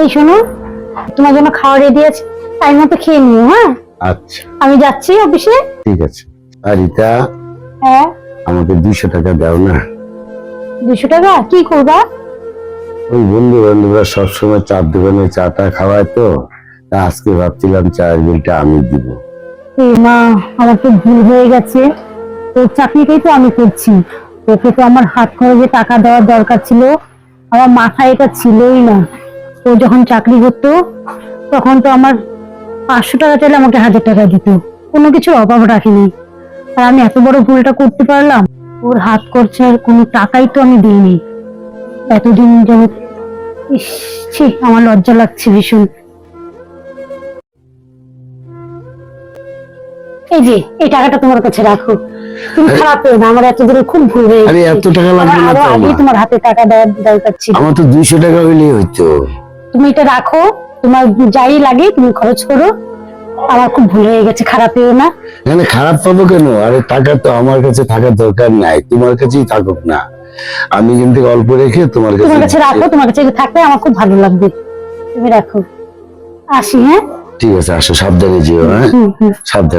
এই শোনো তোমার জন্য খাওয়া রেডি আছে টাইম মতো খেয়ে নিও হ্যাঁ? আচ্ছা। আমি যাচ্ছি অফিসে। ঠিক আছে। আর রিতা হ্যাঁ? আমাকে দুইশো টাকা দাও না। দুশো টাকা? কি করবা? ওই বন্ধু বান্ধবরা সবসময় চার দোকানে চাটা খাওয়ায় তো তা আজকে ভাবছিলাম চায়ের বিলটা আমি দিব। এ মা আমার তো ভুল হয়ে গেছে। তোর চাকরিটাই তো আমি করছি। তোকে তো আমার হাত খরচে টাকা দেওয়ার দরকার ছিল আমার মাথায় এটা ছিলই না। ও যখন চাকরি করতো তখন তো আমার পাঁচশো টাকা চাইলে আমাকে হাজার টাকা দিত। কোনো কিছুর অভাব রাখিনি। আর আমি এত বড় ভুলটা করতে পারলাম ওর হাত খরচার কোনো টাকাই তো আমি দিইনি। এতদিন যাবত ইস ছি আমার লজ্জা লাগছে ভীষণ। এই যে এই টাকাটা তোমার কাছে রাখো। তুমি খারাপ পেও না আমার এত দূরে খুব ভুল হয়ে গেছে। এত টাকা লাগবে না। তোমার হাতে টাকা দেওয়ার দরকার ছিল আমার তো দুইশো টাকা হইলেই হইতো। তুমি এটা রাখো তোমার যাই লাগে তুমি খরচ করো। আমার খুব ভুল হয়ে গেছে খারাপ পেও না। এখানে খারাপ পাবো কেন? আরে টাকা তো আমার কাছে থাকার দরকার নাই তোমার কাছেই থাকুক না। আমি কিন্তু অল্প রেখে তোমার কাছে তোমার কাছে রাখো তোমার কাছে থাকলে আমার খুব ভালো লাগবে। তুমি রাখো। আসি হ্যাঁ? ঠিক আছে আসো সাবধানে যেও হ্যাঁ? সাবধানে।